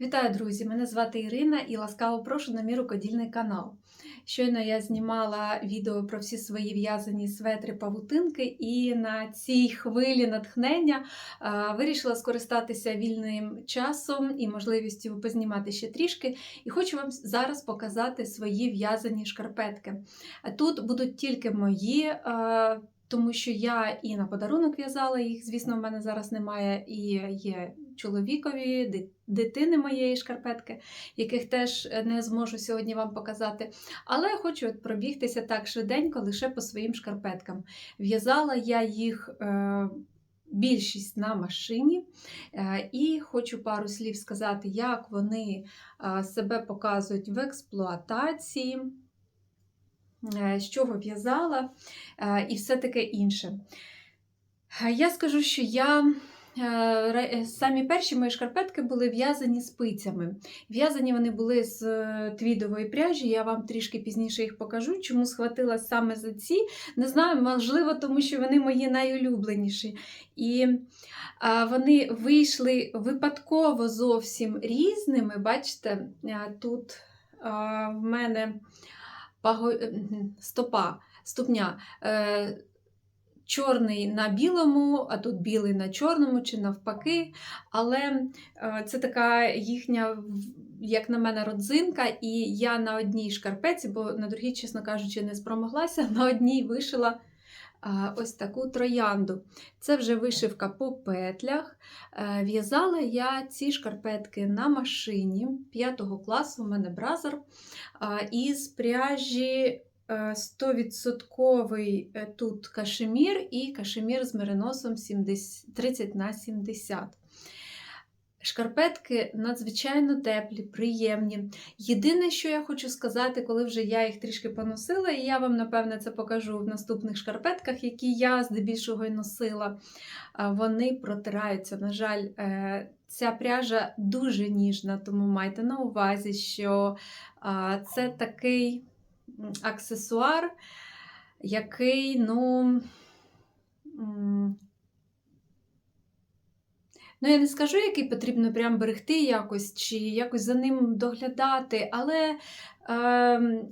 Вітаю, друзі! Мене звати Ірина і ласкаво прошу на мій рукодільний канал. Щойно я знімала відео про всі свої в'язані светри павутинки, і на цій хвилі натхнення вирішила скористатися вільним часом і можливістю познімати ще трішки. І хочу вам зараз показати свої в'язані шкарпетки. Тут будуть тільки мої. Тому що я і на подарунок в'язала їх, звісно, в мене зараз немає, і є чоловікові, дитини моєї шкарпетки, яких теж не зможу сьогодні вам показати. Але хочу от пробігтися так швиденько лише по своїм шкарпеткам. В'язала я їх. Е- Більшість на машині, Е, і хочу пару слів сказати, як вони е, себе показують в експлуатації, е, з чого в'язала е, і все таке інше. Е, Я скажу, що я е, е, самі перші мої шкарпетки були в'язані спицями. В'язані вони були з е, твідової пряжі. Я вам трішки пізніше їх покажу. Чому схватила саме за ці? Не знаю, можливо, тому що вони мої найулюбленіші. І вони вийшли випадково зовсім різними. Бачите, е, тут в мене паго... стопа, ступня. Е, Чорний на білому, а тут білий на чорному чи навпаки. Але е, це така їхня, як на мене, родзинка, і я на одній шкарпеці, бо на другій, чесно кажучи, не спромоглася, на одній вишила ось таку троянду. Це вже вишивка по петлях. Е, В'язала я ці шкарпетки на машині 5 класу, у мене бразер, із пряжі е, 100% е, тут кашемір і кашемір з мериносом 70, 30 на 70. Шкарпетки надзвичайно теплі, приємні. Єдине, що я хочу сказати, коли вже я їх трішки поносила, і я вам, напевне, це покажу в наступних шкарпетках, які я здебільшого й носила, вони протираються. На жаль, е, ця пряжа дуже ніжна, тому майте на увазі, що це такий аксесуар, який, ну. Ну, я не скажу, який потрібно прям берегти якось, чи якось за ним доглядати, але е,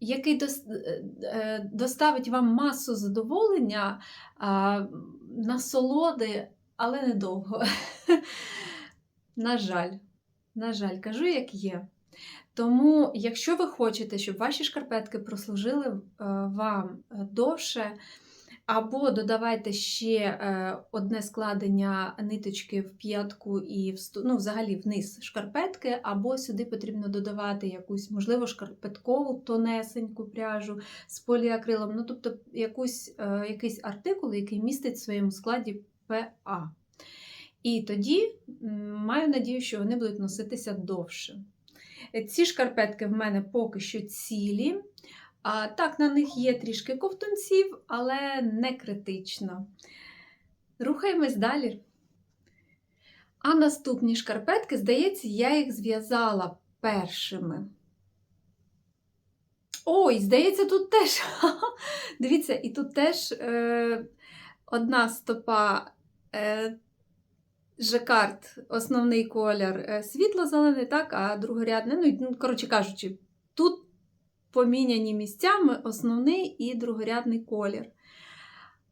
який дос, е, е, доставить вам масу задоволення, е, насолоди, але недовго. На жаль, на жаль, кажу, як є. Тому, якщо ви хочете, щоб ваші шкарпетки прослужили е, вам е, довше, або додавайте ще е, одне складення ниточки в п'ятку і в ну, взагалі вниз шкарпетки, або сюди потрібно додавати якусь, можливо, шкарпеткову тонесеньку пряжу з поліакрилом, ну тобто якусь, е, якийсь артикул, який містить в своєму складі ПА. І тоді маю надію, що вони будуть носитися довше. Ці шкарпетки в мене поки що цілі. А, так, на них є трішки ковтунців, але не критично. Рухаємось далі. А наступні шкарпетки, здається, я їх зв'язала першими. Ой, здається, тут теж. Дивіться, і тут теж е, одна стопа е, жакард, основний колір е, світло-зелений, так, а другорядний, ну, ну, коротше кажучи, тут поміняні місцями основний і другорядний колір.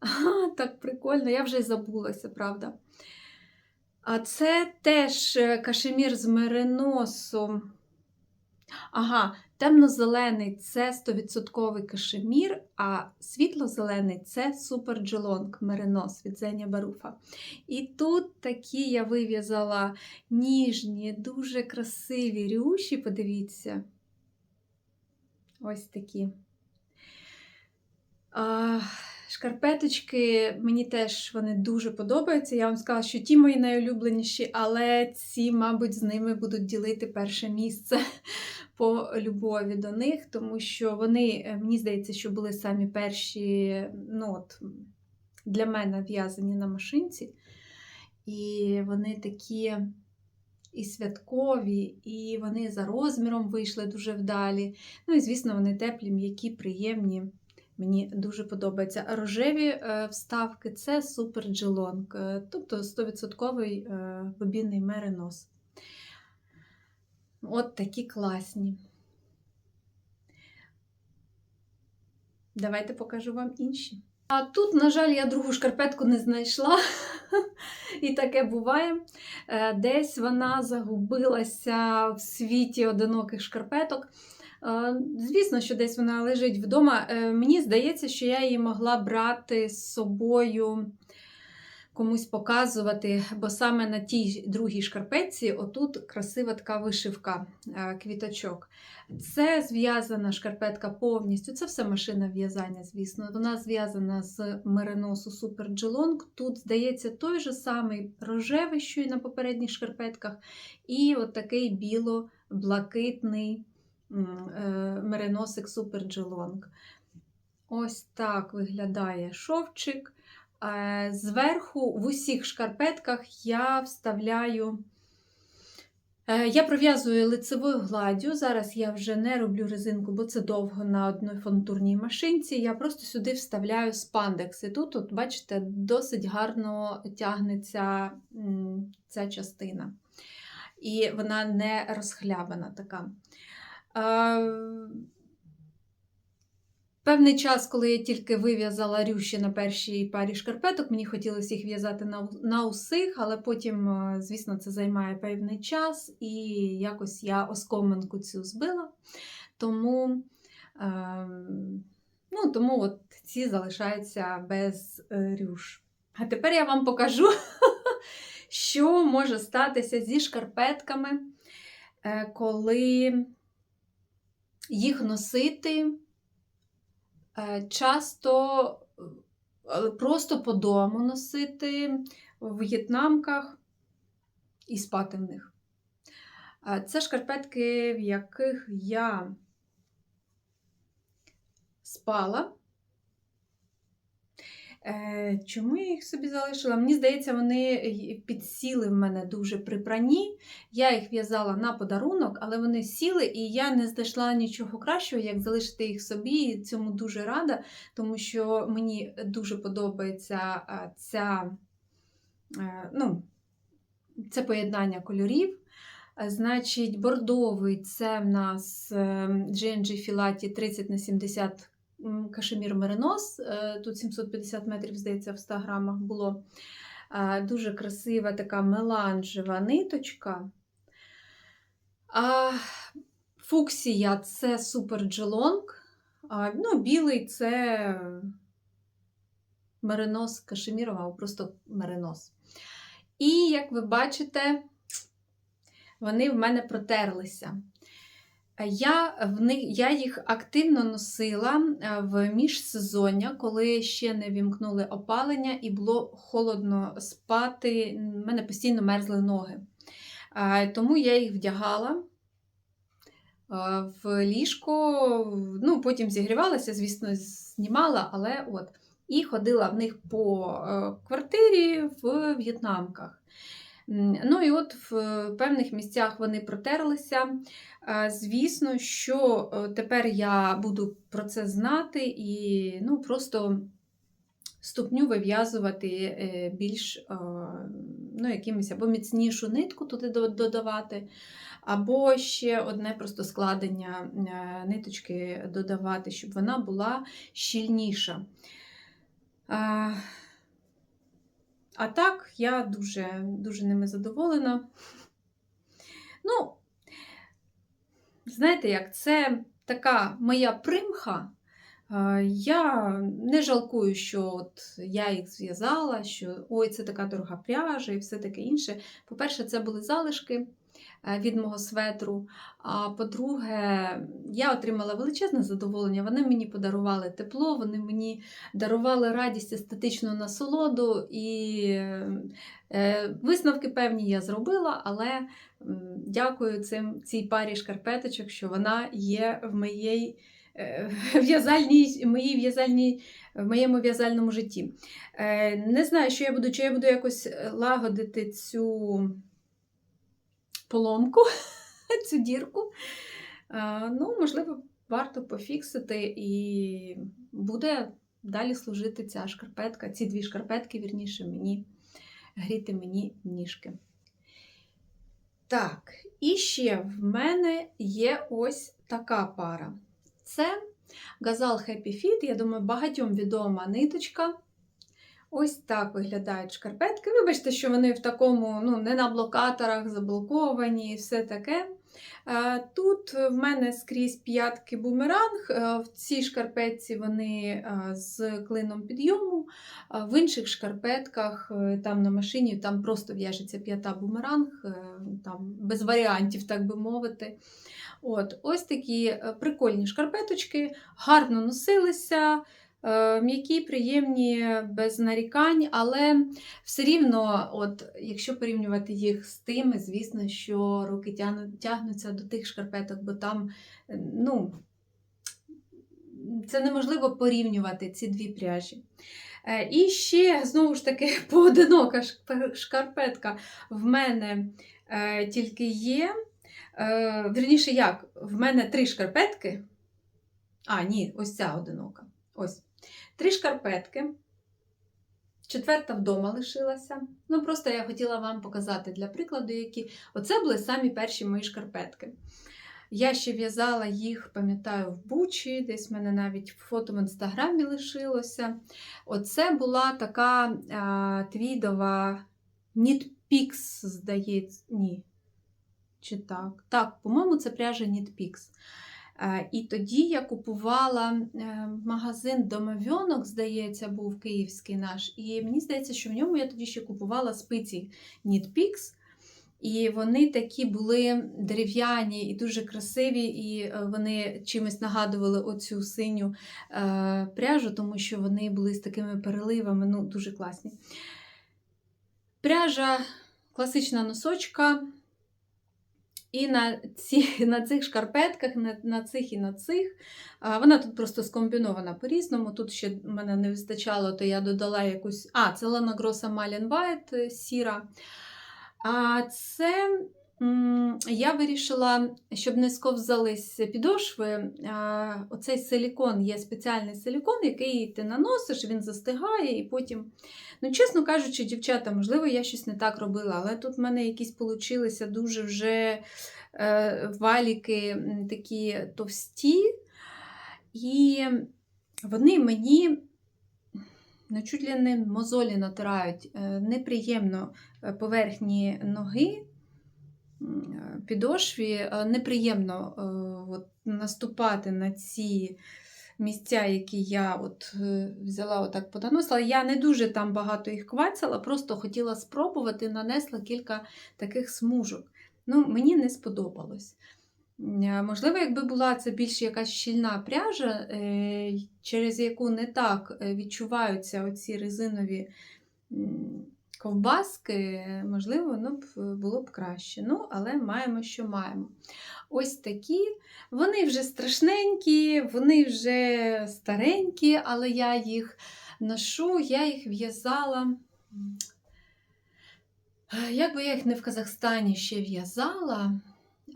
Ага, так прикольно, я вже й забулася, правда. А це теж е, кашемір з мериносу. Ага, темно-зелений це 100% кашемір, а світло-зелений це супер джелонг меринос від Зеня Баруфа. І тут такі я вив'язала ніжні, дуже красиві рюші, подивіться. Ось такі. А, шкарпеточки мені теж вони дуже подобаються. Я вам сказала, що ті мої найулюбленіші, але ці, мабуть, з ними будуть ділити перше місце по любові до них, тому що вони, е, мені здається, що були самі перші, ну от, для мене в'язані на машинці. І вони такі і святкові, і вони за розміром вийшли дуже вдалі. Ну і, звісно, вони теплі, м'які, приємні. Мені дуже подобається. Рожеві е, вставки це супер джелонг, е, тобто 100% е, бобінний меринос. От такі класні. Давайте покажу вам інші. А тут, на жаль, я другу шкарпетку не знайшла. І таке буває. Е, Десь вона загубилася в світі одиноких шкарпеток. Е, Звісно, що десь вона лежить вдома. Е, Мені здається, що я її могла брати з собою комусь показувати, бо саме на тій другій шкарпетці отут красива така вишивка е, квіточок. Це зв'язана шкарпетка повністю. Це все машина в'язання, звісно. Вона зв'язана з мериносу Super Geelong. Тут, здається, той же самий рожевий, що і на попередніх шкарпетках, і от такий біло-блакитний е, мериносик Super Geelong. Ось так виглядає шовчик. Е, Зверху в усіх шкарпетках я вставляю. Е, Я пров'язую лицевою гладдю. Зараз я вже не роблю резинку, бо це довго на одній фантурній машинці. Я просто сюди вставляю спандекс. І тут, от, бачите, досить гарно тягнеться ця частина. І вона не розхлябана така. Певний час, коли я тільки вив'язала рюші на першій парі шкарпеток, мені хотілося їх в'язати на, на усіх, але потім, е, звісно, це займає певний час, і якось я оскоминку цю збила. Тому, е, ну, тому от ці залишаються без е, рюш. А тепер я вам покажу, що може статися зі шкарпетками, е, коли їх носити. Е, Часто е, просто по дому носити в в'єтнамках і спати в них. Е, Це шкарпетки, в яких я спала. Е, Чому я їх собі залишила? Мені здається, вони підсіли в мене дуже при пранні. Я їх в'язала на подарунок, але вони сіли, і я не знайшла нічого кращого, як залишити їх собі. І цьому дуже рада, тому що мені дуже подобається ця, е, ну, це поєднання кольорів. Е, Значить, бордовий це в нас е, GNG Filati 30 на 70 м, кашемір меринос. Е, Тут 750 метрів, здається, в 100 грамах було. Дуже красива така меланжева ниточка. А фуксія це супер джелонг. Ну, білий це меринос кашемірова, або просто меринос. І, як ви бачите, вони в мене протерлися. Я, в них, я їх активно носила е, в міжсезоння, коли ще не вімкнули опалення і було холодно спати. В мене постійно мерзли ноги. Е, Тому я їх вдягала е, в ліжко, ну, потім зігрівалася, звісно, знімала, але от. І ходила в них по квартирі в в'єтнамках. Ну і от в певних місцях вони протерлися. Е, Звісно, що е, тепер я буду про це знати і ну, просто ступню вив'язувати е, більш ну, якимось або міцнішу нитку туди додавати, або ще одне просто складення ниточки додавати, щоб вона була щільніша. А, так, я дуже, дуже ними задоволена. Ну, знаєте як, це така моя примха. Я не жалкую, що от я їх зв'язала, що ой, це така дорога пряжа і все таке інше. По-перше, це були залишки від мого светру. А по-друге, я отримала величезне задоволення. Вони мені подарували тепло, вони мені дарували радість, естетичну насолоду. І е, висновки певні я зробила, але дякую цим, цій парі шкарпеточок, що вона є в моїй е, в'язальній, моїй в моєму в'язальному житті. Е, Не знаю, що я буду, чи я буду якось лагодити цю поломку, цю дірку. Ну, можливо, варто пофіксити і буде далі служити ця шкарпетка, ці дві шкарпетки, вірніше, мені гріти мені ніжки. Так, і ще в мене є ось така пара. Це Газал Happy Fit, я думаю, багатьом відома ниточка. Ось так виглядають шкарпетки. Вибачте, що вони в такому, ну, не на блокаторах, заблоковані і все таке. Е, Тут в мене скрізь п'ятки бумеранг. Е, В цій шкарпетці вони е, з клином підйому, в інших шкарпетках, там на машині, там просто в'яжеться п'ята бумеранг, там без варіантів, так би мовити. От, Ось такі прикольні шкарпеточки, гарно носилися. Е, М'які, приємні, без нарікань, але все рівно, от, якщо порівнювати їх з тими, звісно, що руки тягну- тягнуться до тих шкарпеток, бо там е, ну, це неможливо порівнювати ці дві пряжі. Е, І ще, знову ж таки, поодинока шкарпетка в мене тільки є. Вірніше, як? В мене три шкарпетки. А, ні, ось ця одинока. Ось. Три шкарпетки. Четверта вдома лишилася. Ну, просто я хотіла вам показати для прикладу, які. Оце були самі перші мої шкарпетки. Я ще в'язала їх, пам'ятаю, в Бучі, десь в мене навіть фото в інстаграмі лишилося. Оце була така а, твідова Knitpix, здається, ні. Чи так? Так, по-моєму, це пряжа. Е, І тоді я купувала е, магазин домов'янок, здається, був київський наш. І мені здається, що в ньому я тоді ще купувала спиці Knit І вони такі були дерев'яні і дуже красиві, і е, вони чимось нагадували оцю синю е, пряжу, тому що вони були з такими переливами, ну, дуже класні. Пряжа класична носочка. І на, ці, на цих шкарпетках, на, на цих і на цих. А, вона тут просто скомбінована по-різному. Тут ще мене не вистачало, то я додала якусь. А, це Лана Гроса Малін е, сіра. А це я вирішила, щоб не сковзались підошви. Оцей силікон є спеціальний силікон, який ти наносиш, він застигає і потім. Ну, чесно кажучи, дівчата, можливо, я щось не так робила, але тут в мене якісь получилися дуже вже е, валіки такі товсті, і вони мені ну, чуть ли не мозолі натирають. Е, неприємно е, поверхні ноги. Підошві е, неприємно е, от, наступати на ці місця, які я от е, взяла, отак понаносила. Я не дуже там багато їх квацала, просто хотіла спробувати, нанесла кілька таких смужок. Ну, Мені не сподобалось. Можливо, якби була це більш якась щільна пряжа, через яку не так відчуваються оці резинові ковбаски, можливо, воно б е, було б краще. Ну, але маємо, що маємо. Ось такі. Вони вже страшненькі, вони вже старенькі, але я їх ношу, я їх в'язала. Як би я їх не в Казахстані ще в'язала,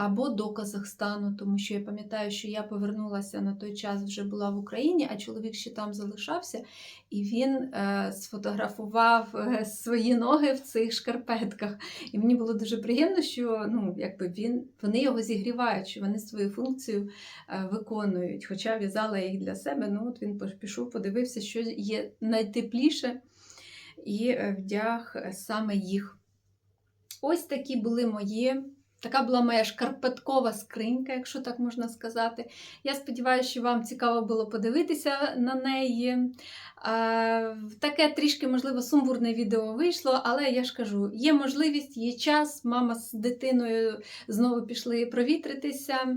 або до Казахстану, тому що я пам'ятаю, що я повернулася на той час, вже була в Україні, а чоловік ще там залишався, і він е, сфотографував е, свої ноги в цих шкарпетках. І мені було дуже приємно, що ну, якби він, вони його зігрівають, що вони свою функцію е, виконують. Хоча в'язала їх для себе. Ну, от він пішов, подивився, що є найтепліше, і е, вдяг е, саме їх. Ось такі були мої. Така була моя шкарпеткова скринька, якщо так можна сказати. Я сподіваюся, що вам цікаво було подивитися на неї. Таке трішки, можливо, сумбурне відео вийшло, але я ж кажу, є можливість, є час. Мама з дитиною знову пішли провітритися,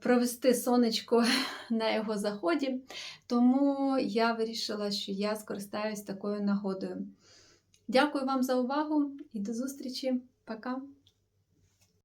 провести сонечко на його заході. Тому я вирішила, що я скористаюсь такою нагодою. Дякую вам за увагу і до зустрічі. Пока!